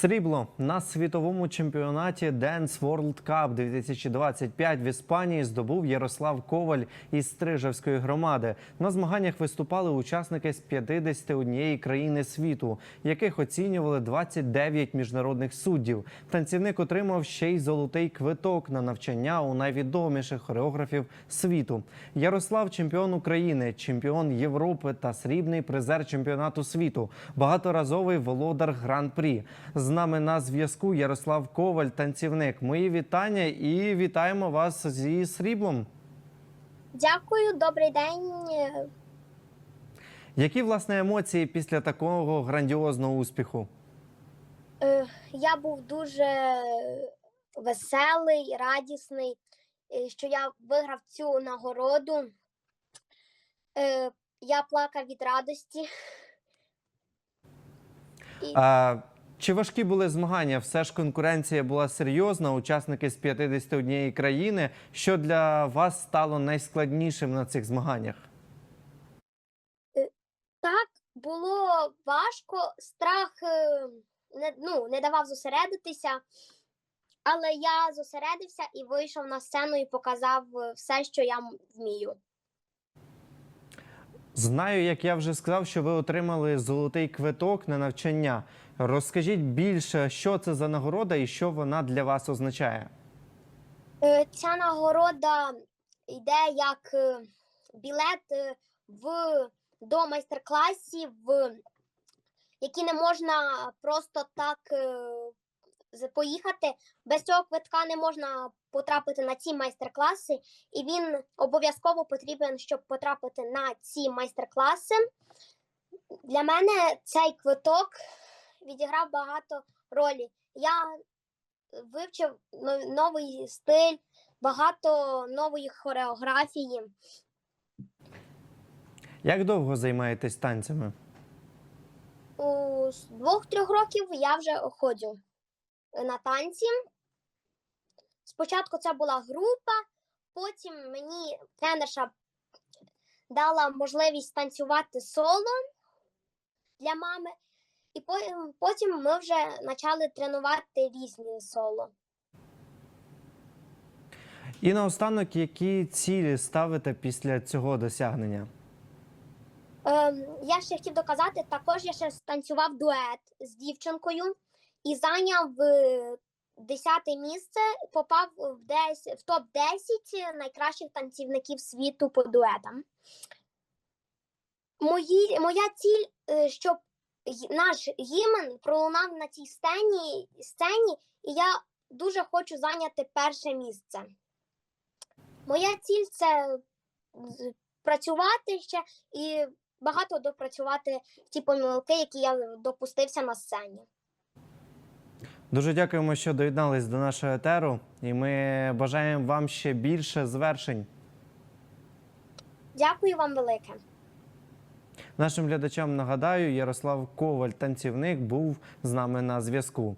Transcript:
Срібло на світовому чемпіонаті Dance World Cup 2025 в Іспанії здобув Ярослав Коваль із Стрижевської громади. На змаганнях виступали учасники з 51 країни світу, яких оцінювали 29 міжнародних суддів. Танцівник отримав ще й золотий квиток на навчання у найвідоміших хореографів світу. Ярослав чемпіон України, чемпіон Європи та срібний призер чемпіонату світу, багаторазовий володар гран-прі. З нами на зв'язку Ярослав Коваль, танцівник. Мої вітання і вітаємо вас зі сріблом. Дякую, добрий день. Які власне емоції після такого грандіозного успіху? Е, Я був дуже веселий, радісний, е, що я виграв цю нагороду. Е, Я плакав від радості. А, чи важкі були змагання? Все ж конкуренція була серйозна. Учасники з 51 країни. Що для вас стало найскладнішим на цих змаганнях? так було важко, страх е, не, ну, не давав зосередитися, але я зосередився і вийшов на сцену і показав е, все, що я вмію. Знаю, як я вже сказав, що ви отримали золотий квиток на навчання. Розкажіть більше, що це за нагорода і що вона для вас означає. Е, Ця нагорода йде як е, білет е, в до майстер-класів, які не можна просто так поїхати. Без цього квитка не можна потрапити на ці майстер-класи, і він обов'язково потрібен, щоб потрапити на ці майстер-класи. Для мене цей квиток відіграв багато ролі. Я вивчив новий стиль, багато нової хореографії. Як довго займаєтесь танцями? У з двох-трьох років я вже ходжу на танці. Спочатку це була група, потім мені тренерша дала можливість танцювати соло для мами, і потім, ми вже почали тренувати різні соло. І наостанок, які цілі ставите після цього досягнення? Ем, я ще хотів доказати, також я ще станцював дует з дівчинкою і зайняв е, 10 місце, попав десь, в топ-10 найкращих танцівників світу по дуетам. Мої, моя ціль, е, щоб наш гімн пролунав на цій сцені, сцені, і я дуже хочу зайняти перше місце. Моя ціль це працювати ще і багато допрацювати ті помилки, які я допустився на сцені. Дуже дякуємо, що доєднались до нашого етеру, і ми бажаємо вам ще більше звершень. Дякую вам велике. Нашим глядачам нагадаю, Ярослав Коваль, танцівник, був з нами на зв'язку.